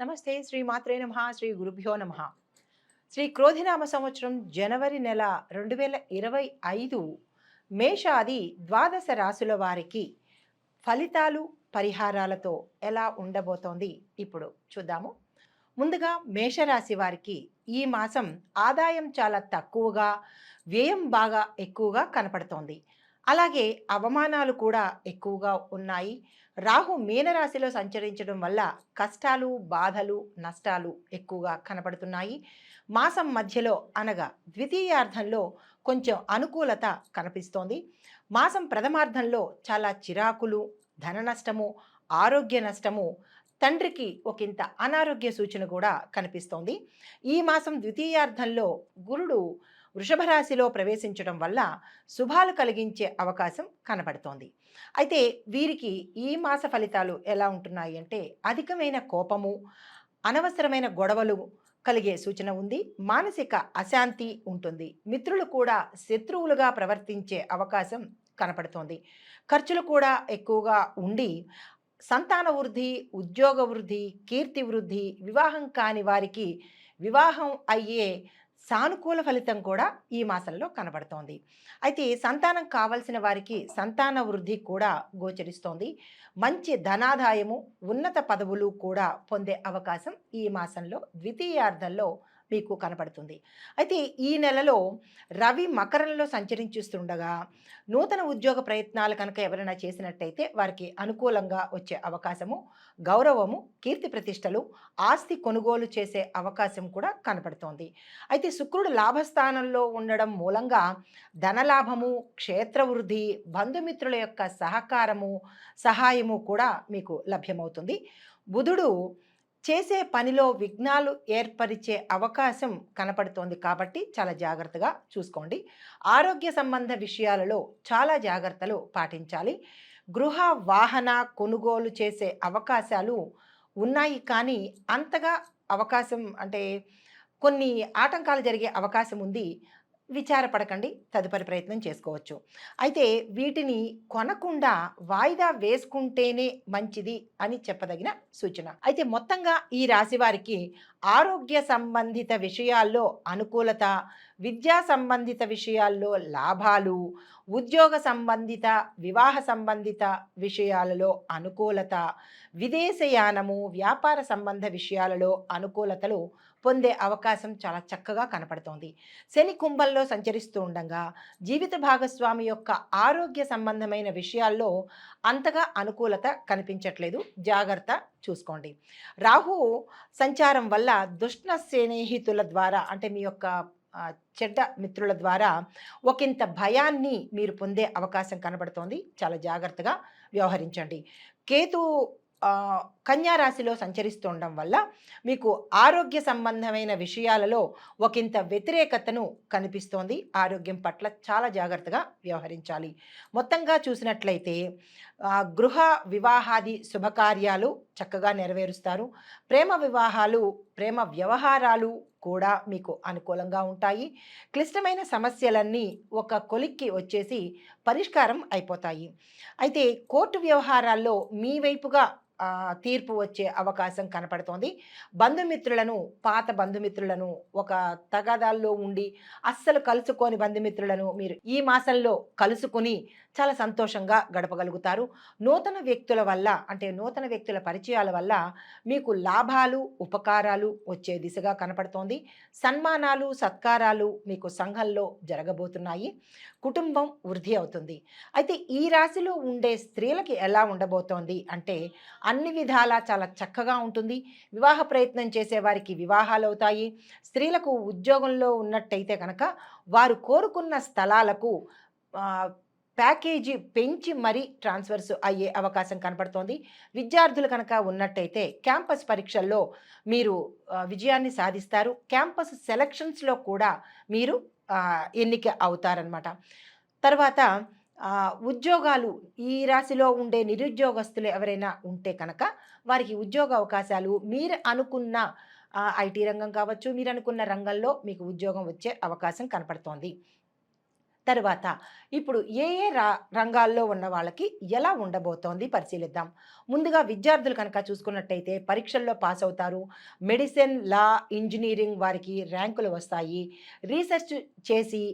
నమస్తే శ్రీ మాత్రే నమ శ్రీ గురుభ్యో నమ. శ్రీ క్రోధినామ సంవత్సరం జనవరి నెల రెండు వేల ఇరవై ఐదు మేషాది ద్వాదశ రాశుల వారికి ఫలితాలు పరిహారాలతో ఎలా ఉండబోతోంది ఇప్పుడు చూద్దాము. ముందుగా మేషరాశి వారికి ఈ మాసం ఆదాయం చాలా తక్కువగా వ్యయం బాగా ఎక్కువగా కనపడుతోంది. అలాగే అవమానాలు కూడా ఎక్కువగా ఉన్నాయి. రాహు మీనరాశిలో సంచరించడం వల్ల కష్టాలు బాధలు నష్టాలు ఎక్కువగా కనపడుతున్నాయి. మాసం మధ్యలో అనగా ద్వితీయార్థంలో కొంచెం అనుకూలత కనిపిస్తోంది. మాసం ప్రథమార్థంలో చాలా చిరాకులు ధన నష్టము ఆరోగ్య నష్టము తండ్రికి ఒకంత అనారోగ్య సూచన కూడా కనిపిస్తోంది. ఈ మాసం ద్వితీయార్థంలో గురుడు వృషభ రాశిలో ప్రవేశించడం వల్ల శుభాలు కలిగించే అవకాశం కనబడుతోంది. అయితే వీరికి ఈ మాస ఫలితాలు ఎలా ఉంటున్నాయి అంటే అధికమైన కోపము అనవసరమైన గొడవలు కలిగే సూచన ఉంది మానసిక అశాంతి ఉంటుంది మిత్రులు కూడా శత్రువులుగా ప్రవర్తించే అవకాశం కనపడుతోంది. ఖర్చులు కూడా ఎక్కువగా ఉండి సంతాన వృద్ధి ఉద్యోగ వృద్ధి కీర్తి వృద్ధి వివాహం కాని వారికి వివాహం అయ్యే సానుకూల ఫలితం కూడా ఈ మాసంలో కనబడుతోంది. అయితే సంతానం కావలసిన వారికి సంతాన వృద్ధి కూడా గోచరిస్తోంది. మంచి ధనాదాయము ఉన్నత పదవులు కూడా పొందే అవకాశం ఈ మాసంలో ద్వితీయార్థంలో మీకు కనపడుతుంది. అయితే ఈ నెలలో రవి మకరంలో సంచరించిస్తుండగా నూతన ఉద్యోగ ప్రయత్నాలు కనుక ఎవరైనా చేసినట్టయితే వారికి అనుకూలంగా వచ్చే అవకాశము గౌరవము కీర్తి ప్రతిష్టలు ఆస్తి కొనుగోలు చేసే అవకాశం కూడా కనపడుతోంది. అయితే శుక్రుడు లాభస్థానంలో ఉండడం మూలంగా ధనలాభము క్షేత్రవృద్ధి బంధుమిత్రుల యొక్క సహకారము సహాయము కూడా మీకు లభ్యమవుతుంది. బుధుడు చేసే పనిలో విఘ్నాలు ఏర్పరిచే అవకాశం కనపడుతోంది కాబట్టి చాలా జాగ్రత్తగా చూసుకోండి. ఆరోగ్య సంబంధ విషయాలలో చాలా జాగ్రత్తలు పాటించాలి. గృహ వాహన కొనుగోలు చేసే అవకాశాలు ఉన్నాయి కానీ అంతగా అవకాశం అంటే కొన్ని ఆటంకాలు జరిగే అవకాశం ఉంది. విచారపడకండి తదుపరి ప్రయత్నం చేసుకోవచ్చు. అయితే వీటిని కొనకుండా వాయిదా వేసుకుంటేనే మంచిది అని చెప్పదగిన సూచన. అయితే మొత్తంగా ఈ రాశి వారికి ఆరోగ్య సంబంధిత విషయాల్లో అనుకూలత విద్యా సంబంధిత విషయాల్లో లాభాలు ఉద్యోగ సంబంధిత వివాహ సంబంధిత విషయాలలో అనుకూలత విదేశయానము వ్యాపార సంబంధ విషయాలలో అనుకూలతలు పొందే అవకాశం చాలా చక్కగా కనపడుతోంది. శని కుంభంలో సంచరిస్తూ ఉండగా జీవిత భాగస్వామి యొక్క ఆరోగ్య సంబంధమైన విషయాల్లో అంతగా అనుకూలత కనిపించట్లేదు. జాగ్రత్త చూసుకోండి. రాహు సంచారం వల్ల దుష్ణ స్నేహితుల ద్వారా అంటే మీ యొక్క చెడ్డ మిత్రుల ద్వారా ఒకంత భయాన్ని మీరు పొందే అవకాశం కనబడుతోంది చాలా జాగ్రత్తగా వ్యవహరించండి. కేతు కన్యారాశిలో కన్యా రాశిలో సంచరిస్తుండడం వల్ల మీకు ఆరోగ్య సంబంధమైన విషయాలలో ఒకంత వ్యతిరేకతను కనిపిస్తోంది. ఆరోగ్యం పట్ల చాలా జాగ్రత్తగా వ్యవహరించాలి. మొత్తంగా చూసినట్లయితే గృహ వివాహాది శుభకార్యాలు చక్కగా నెరవేరుస్తారు. ప్రేమ వివాహాలు ప్రేమ వ్యవహారాలు కూడా మీకు అనుకూలంగా ఉంటాయి. క్లిష్టమైన సమస్యలన్నీ ఒక కొలిక్కి వచ్చేసి పరిష్కారం అయిపోతాయి. అయితే కోర్టు వ్యవహారాల్లో మీ వైపుగా తీర్పు వచ్చే అవకాశం కనపడుతోంది. బంధుమిత్రులను పాత బంధుమిత్రులను ఒక తగాదాల్లో ఉండి అస్సలు కలుసుకొని బంధుమిత్రులను మీరు ఈ మాసంలో కలుసుకుని చాలా సంతోషంగా గడపగలుగుతారు. నూతన వ్యక్తుల వల్ల అంటే నూతన వ్యక్తుల పరిచయాల వల్ల మీకు లాభాలు ఉపకారాలు వచ్చే దిశగా కనపడుతోంది. సన్మానాలు సత్కారాలు మీకు సంఘంలో జరగబోతున్నాయి. కుటుంబం వృద్ధి అవుతుంది. అయితే ఈ రాశిలో ఉండే స్త్రీలకి ఎలా ఉండబోతోంది అంటే అన్ని విధాలా చాలా చక్కగా ఉంటుంది. వివాహ ప్రయత్నం చేసే వారికి వివాహాలు అవుతాయి. స్త్రీలకు ఉద్యోగంలో ఉన్నట్టయితే కనుక వారు కోరుకున్న స్థలాలకు ప్యాకేజీ పెంచి మరీ ట్రాన్స్ఫర్స్ అయ్యే అవకాశం కనపడుతోంది. విద్యార్థులు కనుక ఉన్నట్టయితే క్యాంపస్ పరీక్షల్లో మీరు విజయాన్ని సాధిస్తారు. క్యాంపస్ సెలక్షన్స్లో కూడా మీరు ఎన్నిక అవుతారనమాట తర్వాత ఉద్యోగాలు ఈ రాశిలో ఉండే నిరుద్యోగస్తులు ఎవరైనా ఉంటే కనుక వారికి ఉద్యోగ అవకాశాలు మీరు అనుకున్న ఐటీ రంగం కావచ్చు మీరు అనుకున్న రంగంలో మీకు ఉద్యోగం వచ్చే అవకాశం కనపడుతోంది. తర్వాత ఇప్పుడు ఏ ఏ రా రంగాల్లో ఉన్న వాళ్ళకి ఎలా ఉండబోతోంది పరిశీలిద్దాం. ముందుగా విద్యార్థులు కనుక చూసుకున్నట్టయితే పరీక్షల్లో పాస్ అవుతారు. మెడిసిన్ లా ఇంజనీరింగ్ వారికి ర్యాంకులు వస్తాయి. రీసెర్చ్ చేసి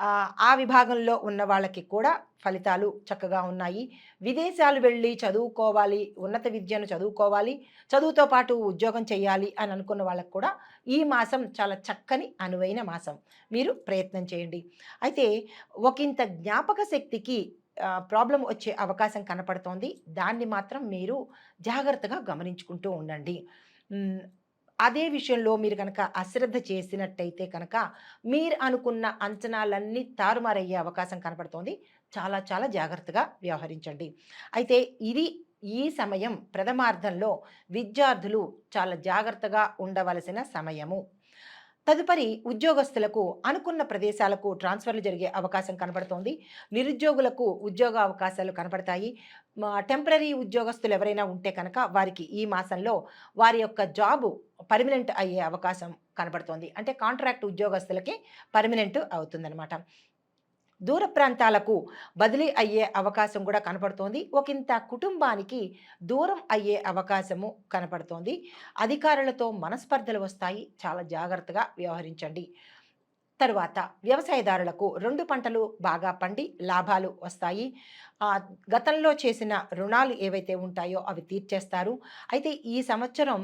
ఆ, విభాగంలో ఉన్న వాళ్ళకి కూడా ఫలితాలు చక్కగా ఉన్నాయి. విదేశాలు వెళ్ళి చదువుకోవాలి ఉన్నత విద్యను చదువుకోవాలి చదువుతో పాటు ఉద్యోగం చేయాలి అని అనుకున్న వాళ్ళకు కూడా ఈ మాసం చాలా చక్కని అనువైన మాసం. మీరు ప్రయత్నం చేయండి. అయితే ఒకంత జ్ఞాపక శక్తికి ప్రాబ్లం వచ్చే అవకాశం కనపడుతోంది. దాన్ని మాత్రం మీరు జాగ్రత్తగా గమనించుకుంటూ ఉండండి. అదే విషయంలో మీరు కనుక అశ్రద్ధ చేసినట్టయితే కనుక మీరు అనుకున్న అంచనాలన్నీ తారుమారయ్యే అవకాశం కనపడుతోంది. చాలా చాలా జాగ్రత్తగా వ్యవహరించండి. అయితే ఇది ఈ సమయం ప్రథమార్థంలో విద్యార్థులు చాలా జాగ్రత్తగా ఉండవలసిన సమయము. తదుపరి ఉద్యోగస్తులకు అనుకున్న ప్రదేశాలకు ట్రాన్స్ఫర్లు జరిగే అవకాశం కనబడుతోంది. నిరుద్యోగులకు ఉద్యోగ అవకాశాలు కనబడతాయి. టెంపరీ ఉద్యోగస్తులు ఎవరైనా ఉంటే కనుక వారికి ఈ మాసంలో వారి యొక్క జాబు పర్మనెంట్ అయ్యే అవకాశం కనబడుతోంది. అంటే కాంట్రాక్ట్ ఉద్యోగస్తులకి పర్మనెంట్ అవుతుందన్నమాట. దూర ప్రాంతాలకు బదిలీ అయ్యే అవకాశం కూడా కనపడుతోంది. ఒకంత కుటుంబానికి దూరం అయ్యే అవకాశము కనపడుతోంది. అధికారులతో మనస్పర్ధలు వస్తాయి. చాలా జాగ్రత్తగా వ్యవహరించండి. తరువాత వ్యవసాయదారులకు రెండు పంటలు బాగా పండి లాభాలు వస్తాయి. గతంలో చేసిన రుణాలు ఏవైతే ఉంటాయో అవి తీర్చేస్తారు. అయితే ఈ సంవత్సరం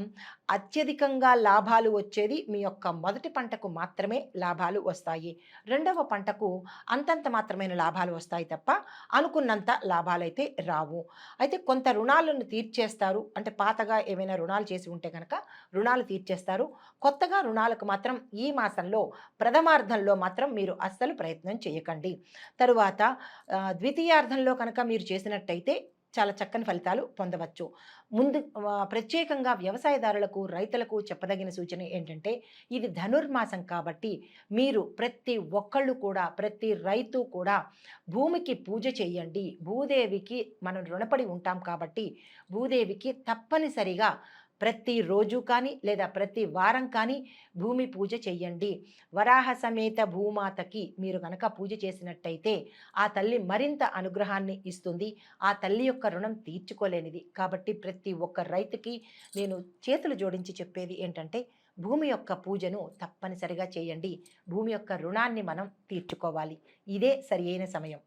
అత్యధికంగా లాభాలు వచ్చేది మీ యొక్క మొదటి పంటకు మాత్రమే లాభాలు వస్తాయి. రెండవ పంటకు అంతంత మాత్రమైన లాభాలు వస్తాయి తప్ప అనుకున్నంత లాభాలైతే రావు. అయితే కొంత రుణాలను తీర్చేస్తారు. అంటే పాతగా ఏమైనా రుణాలు చేసి ఉంటే కనుక రుణాలు తీర్చేస్తారు. కొత్తగా రుణాలకు మాత్రం ఈ మాసంలో ప్రథమార్థంలో మాత్రం మీరు అస్సలు ప్రయత్నం చేయకండి. తరువాత ద్వితీయార్థంలో ద్వితీయార్థంలో కనుక మీరు చేసినట్టయితే చాలా చక్కని ఫలితాలు పొందవచ్చు. ముందు ప్రత్యేకంగా వ్యవసాయదారులకు రైతులకు చెప్పదగిన సూచన ఏంటంటే ఇది ధనుర్మాసం కాబట్టి మీరు ప్రతి ఒక్కళ్ళు కూడా ప్రతి రైతు కూడా భూమికి పూజ చేయండి. భూదేవికి మనం రుణపడి ఉంటాం కాబట్టి భూదేవికి తప్పనిసరిగా ప్రతి రోజు కానీ లేదా ప్రతి వారం కానీ భూమి పూజ చెయ్యండి. వరాహ సమేత భూమాతకి మీరు కనుక పూజ చేసినట్టయితే ఆ తల్లి మరింత అనుగ్రహాన్ని ఇస్తుంది. ఆ తల్లి యొక్క రుణం తీర్చుకోలేనిది. కాబట్టి ప్రతి ఒక్క రైతుకి నేను చేతులు జోడించి చెప్పేది ఏంటంటే భూమి యొక్క పూజను తప్పనిసరిగా చేయండి. భూమి యొక్క రుణాన్ని మనం తీర్చుకోవాలి. ఇదే సరి సమయం.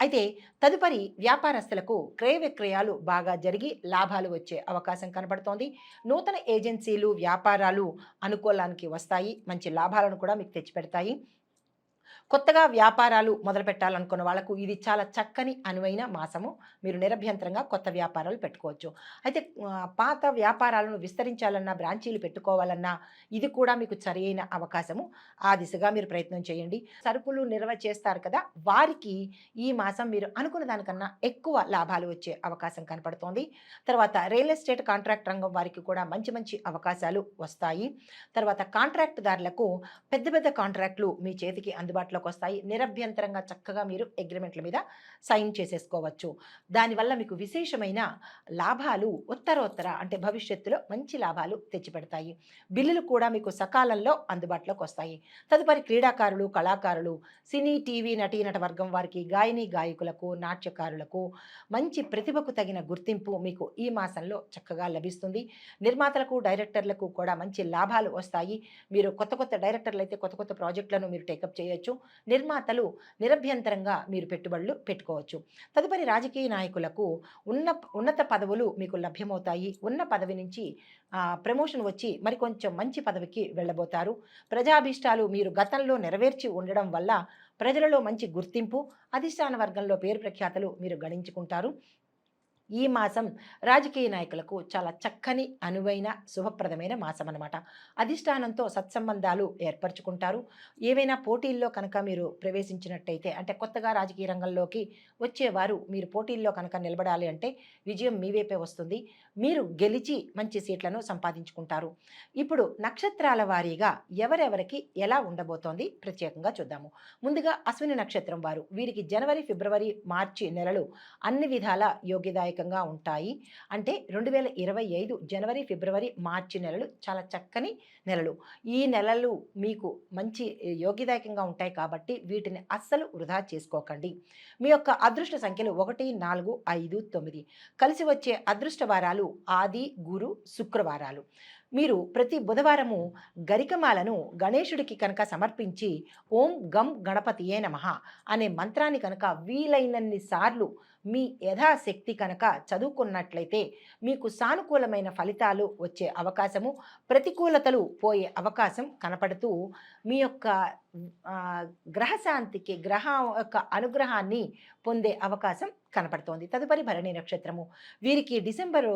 అయితే తదుపరి వ్యాపారస్తులకు క్రయ విక్రయాలు బాగా జరిగి లాభాలు వచ్చే అవకాశం కనబడుతోంది. నూతన ఏజెన్సీలు వ్యాపారాలు అనుకూలానికి వస్తాయి. మంచి లాభాలను కూడా మీకు తెచ్చిపెడతాయి. కొత్తగా వ్యాపారాలు మొదలు పెట్టాలనుకున్న వాళ్ళకు ఇది చాలా చక్కని అనువైన మాసము. మీరు నిరభ్యంతరంగా కొత్త వ్యాపారాలు పెట్టుకోవచ్చు. అయితే పాత వ్యాపారాలను విస్తరించాలన్నా బ్రాంచీలు పెట్టుకోవాలన్నా ఇది కూడా మీకు సరైన అవకాశము. ఆ దిశగా మీరు ప్రయత్నం చేయండి. సరుకులు నిల్వ చేస్తారు కదా వారికి ఈ మాసం మీరు అనుకున్న దానికన్నా ఎక్కువ లాభాలు వచ్చే అవకాశం కనపడుతోంది. తర్వాత రియల్ ఎస్టేట్ కాంట్రాక్ట్ రంగం వారికి కూడా మంచి మంచి అవకాశాలు వస్తాయి. తర్వాత కాంట్రాక్టుదారులకు పెద్ద పెద్ద కాంట్రాక్టులు మీ చేతికి అందుబాటులో అందుబాటులోకి వస్తాయి. నిరభ్యంతరంగా చక్కగా మీరు అగ్రిమెంట్ల మీద సైన్ చేసేసుకోవచ్చు. దానివల్ల మీకు విశేషమైన లాభాలు ఉత్తరోత్తర అంటే భవిష్యత్తులో మంచి లాభాలు తెచ్చిపెడతాయి. బిల్లులు కూడా మీకు సకాలంలో అందుబాటులోకి వస్తాయి. తదుపరి క్రీడాకారులు కళాకారులు సినీ టీవీ నటీనట వర్గం వారికి గాయని గాయకులకు నాట్యకారులకు మంచి ప్రతిభకు తగిన గుర్తింపు మీకు ఈ మాసంలో చక్కగా లభిస్తుంది. నిర్మాతలకు డైరెక్టర్లకు కూడా మంచి లాభాలు వస్తాయి. మీరు కొత్త కొత్త డైరెక్టర్లు అయితే కొత్త కొత్త ప్రాజెక్టులను మీరు టేకప్ చేయొచ్చు. నిర్మాతలు నిరభ్యంతరంగా మీరు పెట్టుబడులు పెట్టుకోవచ్చు. తదుపరి రాజకీయ నాయకులకు ఉన్న ఉన్నత పదవులు మీకు లభ్యమవుతాయి. ఉన్న పదవి నుంచి ప్రమోషన్ వచ్చి మరి కొంచెం మంచి పదవికి వెళ్ళబోతారు. ప్రజాభీష్టాలు మీరు గతంలో నెరవేర్చి ఉండడం వల్ల ప్రజలలో మంచి గుర్తింపు అధిష్టాన వర్గంలో పేరు ప్రఖ్యాతలు మీరు గణించుకుంటారు ఈ మాసం రాజకీయ నాయకులకు చాలా చక్కని అనువైన శుభప్రదమైన మాసం అనమాట అధిష్టానంతో సత్సంబంధాలు ఏర్పరచుకుంటారు. ఏవైనా పోటీల్లో కనుక మీరు ప్రవేశించినట్టయితే అంటే కొత్తగా రాజకీయ రంగంలోకి వచ్చేవారు మీరు పోటీల్లో కనుక నిలబడాలి అంటే విజయం మీ వైపే వస్తుంది. మీరు గెలిచి మంచి సీట్లను సంపాదించుకుంటారు. ఇప్పుడు నక్షత్రాల వారీగా ఎవరెవరికి ఎలా ఉండబోతోంది ప్రత్యేకంగా చూద్దాము. ముందుగా అశ్విని నక్షత్రం వారు. వీరికి జనవరి ఫిబ్రవరి మార్చి నెలలు అన్ని విధాల యోగ్యదాయక యోగదాయకంగా ఉంటాయి. అంటే రెండు వేల ఇరవై ఐదు జనవరి ఫిబ్రవరి మార్చి నెలలు చాలా చక్కని నెలలు. ఈ నెలలు మీకు మంచి యోగ్యదాయకంగా ఉంటాయి కాబట్టి వీటిని అస్సలు వృధా చేసుకోకండి. మీ యొక్క అదృష్ట సంఖ్యలు ఒకటి నాలుగు ఐదు తొమ్మిది కలిసి వచ్చే అదృష్ట వారాలు ఆది గురు శుక్రవారాలు. మీరు ప్రతి బుధవారము గరికమాలను గణేశుడికి కనుక సమర్పించి ఓం గం గణపతియే నమః అనే మంత్రాన్ని కనుక వీలైనన్ని సార్లు మీ యథాశక్తి కనుక చదువుకున్నట్లయితే మీకు సానుకూలమైన ఫలితాలు వచ్చే అవకాశము ప్రతికూలతలు పోయే అవకాశం కనపడుతూ మీ యొక్క గ్రహశాంతికి గ్రహ యొక్క అనుగ్రహాన్ని పొందే అవకాశం కనపడుతోంది. తదుపరి భరణి నక్షత్రము. వీరికి డిసెంబరు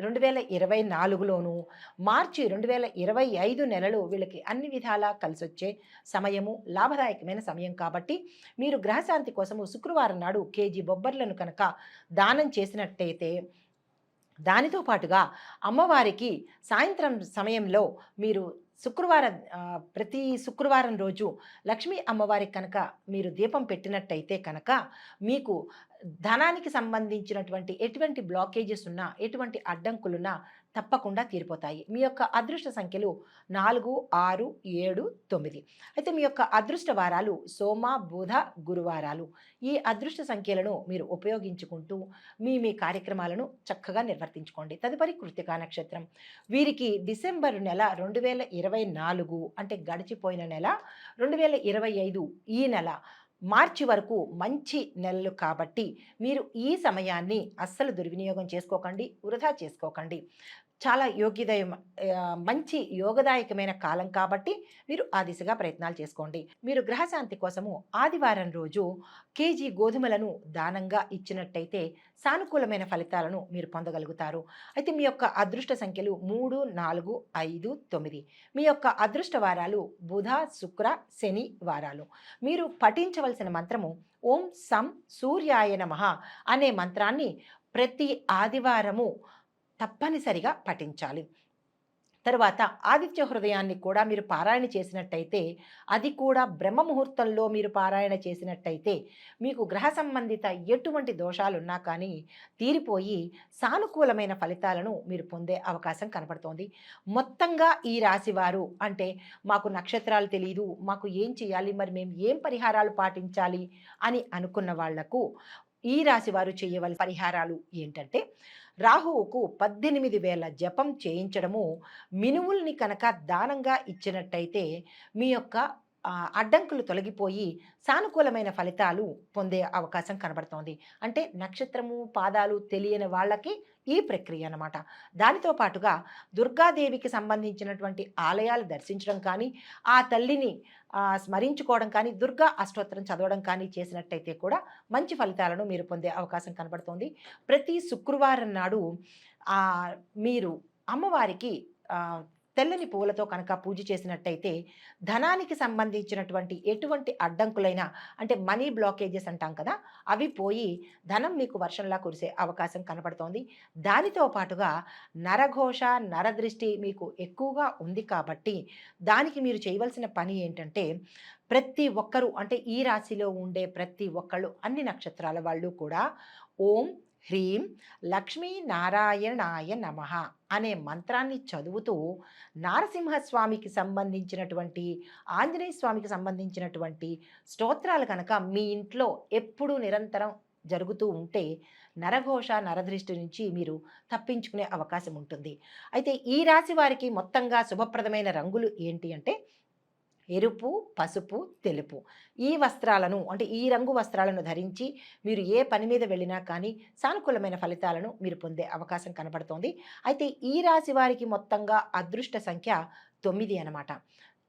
రెండు వేల ఇరవై నాలుగులోను మార్చి రెండు వేల ఇరవై ఐదు నెలలు వీళ్ళకి అన్ని విధాలా కలిసొచ్చే సమయము లాభదాయకమైన సమయం కాబట్టి మీరు గ్రహశాంతి కోసము శుక్రవారం నాడు కేజీ బొబ్బర్లను కనుక దానం చేసినట్టయితే దానితో పాటుగా అమ్మవారికి సాయంత్రం సమయంలో మీరు శుక్రవారం ప్రతి శుక్రవారం రోజు లక్ష్మీ అమ్మవారికి కనుక మీరు దీపం పెట్టినట్టయితే కనుక మీకు ధనానికి సంబంధించినటువంటి ఎటువంటి బ్లాకేజెస్ ఉన్నా ఎటువంటి అడ్డంకులున్నా తప్పకుండా తీరిపోతాయి. మీ యొక్క అదృష్ట సంఖ్యలు నాలుగు ఆరు ఏడు తొమ్మిది. అయితే మీ యొక్క అదృష్ట వారాలు సోమ బుధ గురువారాలు. ఈ అదృష్ట సంఖ్యలను మీరు ఉపయోగించుకుంటూ మీ మీ కార్యక్రమాలను చక్కగా నిర్వర్తించుకోండి. తదుపరి కృతికా నక్షత్రం. వీరికి డిసెంబర్ నెల రెండు వేల ఇరవై నాలుగు అంటే గడిచిపోయిన నెల రెండు వేల ఇరవై ఐదు ఈ నెల మార్చి వరకు మంచి నెలలు కాబట్టి మీరు ఈ సమయాన్ని అస్సలు దుర్వినియోగం చేసుకోకండి వృధా చేసుకోకండి. చాలా యోగ్యదయం మంచి యోగదాయకమైన కాలం కాబట్టి మీరు ఆ దిశగా ప్రయత్నాలు చేసుకోండి. మీరు గ్రహశాంతి కోసము ఆదివారం రోజు కేజీ గోధుమలను దానంగా ఇచ్చినట్టయితే సానుకూలమైన ఫలితాలను మీరు పొందగలుగుతారు. అయితే మీ యొక్క అదృష్ట సంఖ్యలు మూడు నాలుగు ఐదు తొమ్మిది. మీ యొక్క అదృష్ట వారాలు బుధ శుక్ర శని వారాలు. మీరు పఠించవలసిన మంత్రము ఓం సం సూర్యాయ నమ అనే మంత్రాన్ని ప్రతి ఆదివారము తప్పనిసరిగా పఠించాలి. తర్వాత ఆదిత్య హృదయాన్ని కూడా మీరు పారాయణ చేసినట్టయితే అది కూడా బ్రహ్మ ముహూర్తంలో మీరు పారాయణ చేసినట్టయితే మీకు గ్రహ సంబంధిత ఎటువంటి దోషాలున్నా కానీ తీరిపోయి సానుకూలమైన ఫలితాలను మీరు పొందే అవకాశం కనపడుతోంది. మొత్తంగా ఈ రాశి వారు అంటే మాకు నక్షత్రాలు తెలియదు మాకు ఏం చేయాలి మరి మేము ఏం పరిహారాలు పాటించాలి అని అనుకున్న వాళ్ళకు ఈ రాశి వారు చేయవలసిన పరిహారాలు ఏంటంటే రాహువుకు పద్దెనిమిది వేల జపం చేయించడము మినుముల్ని కనుక దానంగా ఇచ్చినట్టయితే మీ యొక్క అడ్డంకులు తొలగిపోయి సానుకూలమైన ఫలితాలు పొందే అవకాశం కనబడుతోంది. అంటే నక్షత్రము పాదాలు తెలియని వాళ్ళకి ఈ ప్రక్రియ అన్నమాట. దానితో పాటుగా దుర్గాదేవికి సంబంధించినటువంటి ఆలయాలు దర్శించడం కానీ ఆ తల్లిని స్మరించుకోవడం కానీ దుర్గా అష్టోత్తరం చదవడం కానీ చేసినట్టయితే కూడా మంచి ఫలితాలను మీరు పొందే అవకాశం కనబడుతోంది. ప్రతి శుక్రవారం నాడు మీరు అమ్మవారికి తెల్లని పువ్వులతో కనుక పూజ చేసినట్టయితే ధనానికి సంబంధించినటువంటి ఎటువంటి అడ్డంకులైనా అంటే మనీ బ్లాకేజెస్ అంటాం కదా అవి పోయి ధనం మీకు వర్షంలా కురిసే అవకాశం కనపడుతోంది దానితో పాటుగా నరఘోష నరదృష్టి మీకు ఎక్కువగా ఉంది కాబట్టి దానికి మీరు చేయవలసిన పని ఏంటంటే ప్రతి ఒక్కరూ అంటే ఈ రాశిలో ఉండే ప్రతి ఒక్కళ్ళు అన్ని నక్షత్రాల వాళ్ళు కూడా ఓం హ్రీం లక్ష్మీ నారాయణాయ నమః అనే మంత్రాన్ని చదువుతూ నారసింహస్వామికి సంబంధించినటువంటి ఆంజనేయ స్వామికి సంబంధించినటువంటి స్తోత్రాలు కనుక మీ ఇంట్లో ఎప్పుడూ నిరంతరం జరుగుతూ ఉంటే నరఘోష నరదృష్టి నుంచి మీరు తప్పించుకునే అవకాశం ఉంటుంది. అయితే ఈ రాశి వారికి మొత్తంగా శుభప్రదమైన రంగులు ఏంటి అంటే ఎరుపు పసుపు తెలుపు. ఈ వస్త్రాలను అంటే ఈ రంగు వస్త్రాలను ధరించి మీరు ఏ పని మీద వెళ్ళినా కానీ సానుకూలమైన ఫలితాలను మీరు పొందే అవకాశం కనబడుతోంది. అయితే ఈ రాశి వారికి మొత్తంగా అదృష్ట సంఖ్య తొమ్మిది అన్నమాట.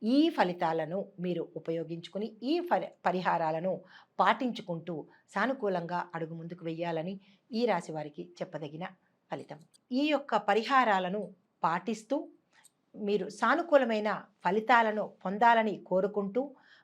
ఈ ఫలితాలను మీరు ఉపయోగించుకుని ఈ పరిహారాలను పాటించుకుంటూ సానుకూలంగా అడుగు ముందుకు వెయ్యాలని ఈ రాశి వారికి చెప్పదగిన ఫలితం. ఈ యొక్క పరిహారాలను పాటిస్తూ మీరు సానుకూలమైన ఫలితాలను పొందాలని కోరుకుంటూ